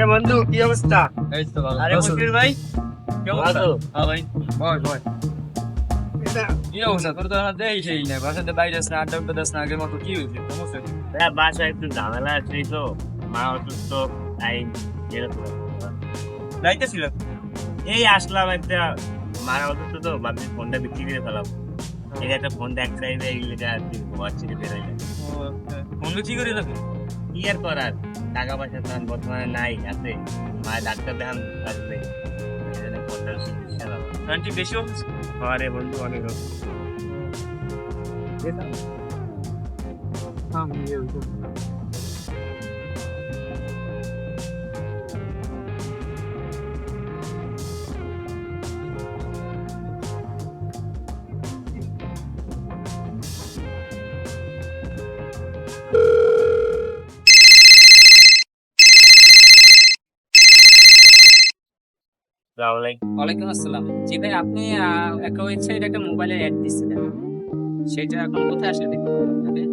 এ বন্ধু কি অবস্থা? এই তো ভালো। আরে মুশকিল ভাই কেমন ভালো। হ্যাঁ ভাই বয় বয় কি অবস্থা? তোর তো আমার দেই সেই না বাসাতে বাইরে আস না আড্ডা দাস না আগের মতো কি হয়েছে? সমস্যা কি? হ্যাঁ বাসায় একটু ঝামেলা আছে তো। মা অসুস্থ তাই এরকম। যাইতেছিল? এই আসলাম একটা মারা অসুস্থ তো ভাবছি ফোনটা বিক্রি করে ফেলাম এই একটা ফোন দেখ চাইবে এইগুলো আর কি ঘর বেরোয় ফোন কি করে লাগে কি আর করার? টাকা পয়সা তো বর্তমানে নাই আছে। মায়ের ডাক্তার দেখান আসবে। আন্টি বেশি আরে বন্ধু অনেক অসুস্থ। আসসালামু আলাইকুম। ওয়ালাইকুম আসসালাম। জি ভাই আপনি একটা ওয়েবসাইট একটা মোবাইলে অ্যাড দিছিলেন সেটা এখন কোথায় আসলে দেখতে পাবো আপনাদের?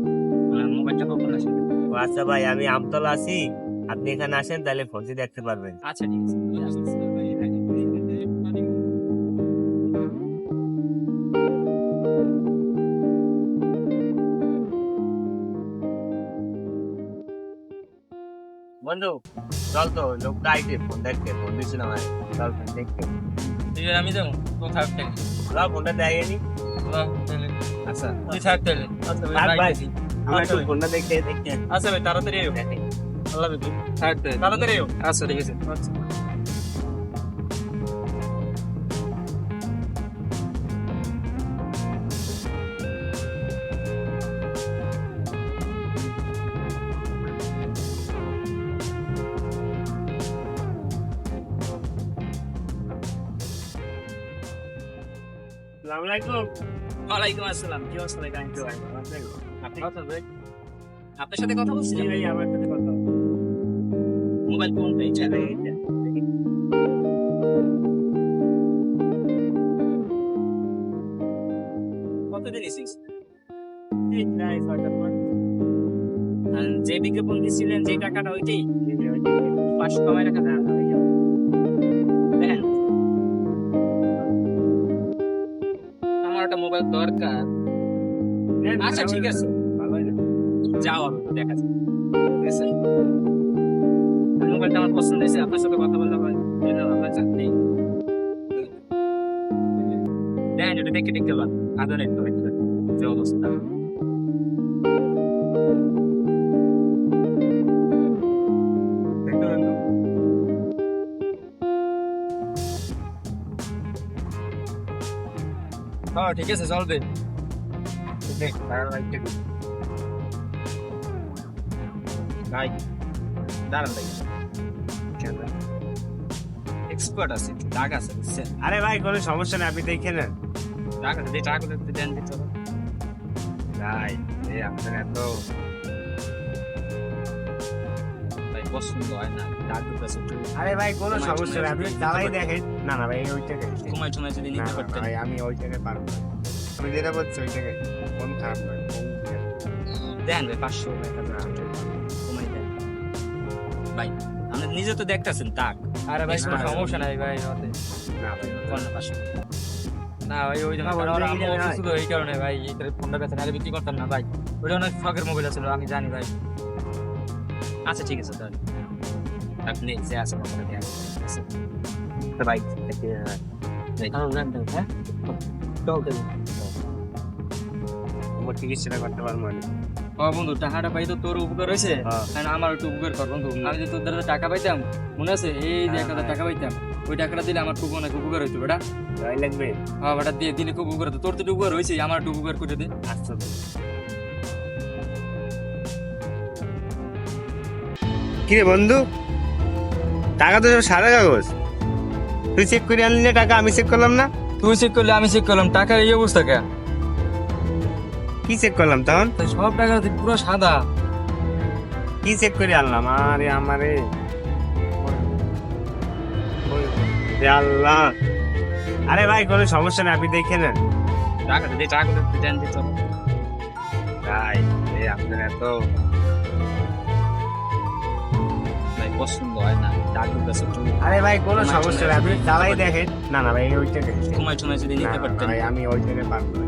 মোবাইলটা কখন আসবে আচ্ছা ভাই আমি আমতলা আছি। আপনি এখানে আসেন তাহলে ফোনটি দেখতে পারবেন। আচ্ছা ঠিক আছে। বন্ধু চল তো লোকটা আইছে ফোন দেখতে ফোন দিছিল আমার চল ফোন দেখতে। তুই আমি যাব তো থাক তাহলে। চল ফোনটা দেয় নি আচ্ছা। তুই থাক তাহলে। আচ্ছা ভাই, থাক ভাই। রাখতেছি। আমি একটু ফোনটা দেখতে দেখতে। আচ্ছা ভাই তাড়াতাড়ি আয়ো আল্লাহ হাফেজ। থাক তাড়াতাড়ি আয়ো আচ্ছা ঠিক আছে। আচ্ছা। আসসালামু আলাইকুম ওয়ালাইকুম আসসালাম কি অবস্থা ভাই? আপনি ভাই আপনার সাথে কথা বলছি ভাই আমার সাথে কথা মোবাইল ফোন এই নাই, যে। বিজ্ঞাপন দিছিলেন যে টাকাটা ওইটাই? পাঁচশো কমায় টাকা আমার একটা মোবাইল দরকার। আচ্ছা ঠিক আছে। যাও আমি দেখা আছে? মোবাইলটা আমার পছন্দ হয়েছে, আপনার সাথে কথা বলতে পারি আপনার চাকরি দেখেন এটা দেখে দেখতে একটু একটু যে অবস্থা? হ্যাঁ ঠিক আছে চল দেখ, খুব। ভাই, দাঁড়ান ভাই। এক্সপার্ট আছে দাগ আছে আরে ভাই কোনো সমস্যা নেই আপনি দেখে নেন। দাগ আছে দিয়ে টাকা দেন দিতে ভাই আপনার এত পছন্দ হয় না একটু আরে ভাই কোনো সমস্যা নেই আপনি চালাই দেখেন। না না ভাই ওই যদি নিতে পারতেন ভাই আমি ওই পারব আমি যেটা বলছি ওই কোন খারাপ নয় দেন ভাই পাঁচশো দেন। ভাই আপনি নিজে তো দেখতেছেন তাক আরে ভাই কোনো সমস্যা নাই ভাই ওতে। না ভাই কোন পাঁচশো না ভাই ওই জন্য না, আমি এই অসুস্থ এই কারণে ভাই এই ফোনটা বেচা নাহলে বিক্রি করতাম না ভাই। ওটা অনেক শখের মোবাইল আছে আমি জানি ভাই। আচ্ছা ঠিক আছে তাহলে। আপনি যে আছে আপনার দেন তো ভাই দেখে, হ্যাঁ। হ্যাঁ আমার চিকিৎসাটা করতে পারব না ও বন্ধু টাকাটা পাই তো তোর উপকার হয়েছে। হ্যাঁ। কারণ আমার একটু উপকার কর বন্ধু। আমি যে তোর দ্বারা টাকা পাইতাম মনে আছে? এই যে হ্যাঁ, এক হাজার হ্যাঁ। টাকা পাইতাম ওই টাকাটা দিলে আমার খুব অনেক উপকার হইতো বেটা। লাগবে। হ্যাঁ বেটা দিয়ে দিলে খুব উপকার হতো তোর তো উপকার হয়েছে আমার একটু উপকার করে দে। আচ্ছা কিরে বন্ধু? টাকা তো সব সাদা কাগজ। তুই চেক করে আনলি না টাকা আমি চেক করলাম না? তুই চেক করলে আমি চেক করলাম টাকার এই অবস্থা কে? কি চেক করলাম তখন? তাই সব টাকা পুরো সাদা। কি চেক করে আনলাম? আরে আমারে। আল্লাহ। আরে ভাই কোনো সমস্যা নেই আপনি দেখে নেন। টাকা যে টাকা দেন দিতে এই আপনার এত পছন্দ হয় না দাদুর কাছে একটু আরে ভাই কোনো সমস্যা নেই আপনি। চালাই দেখেন। না না ভাই ওইটাকে সময় সময় যদি নিতে পারতেন। ভাই আমি ওইটাকে পারব না।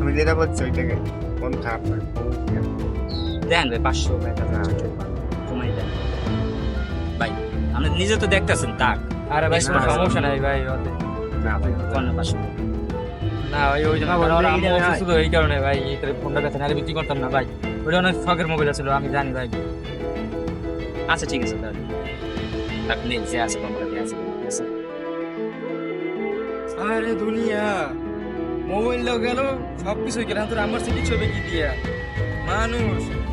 আমি যেটা বলছি ওইটাকে মন খারাপ দেন ভাই পাঁচশো ভাই। সময় দেন। ভাই আপনি নিজে তো দেখতেছেন তাক আরে ভাই কোনো সমস্যা নাই ভাই ওতে। না ভাই কোন পাঁচশো না ভাই ওই জন্য না, ওরা আম্মু অসুস্থ এই কারণে ভাই ফোনটা কাছে নাহলে বিক্রি করতাম না ভাই। ওটা অনেক শখের মোবাইল ছিল আমি জানি ভাই। আচ্ছা ঠিক আছে, তাহলে। আপনি যে আছে কোম্পানি আছে আরে দুনিয়া, মোবাইল গেল সব কিছু গেল। তোর আমার কিছু হবে কি দিয়া? মানুষ।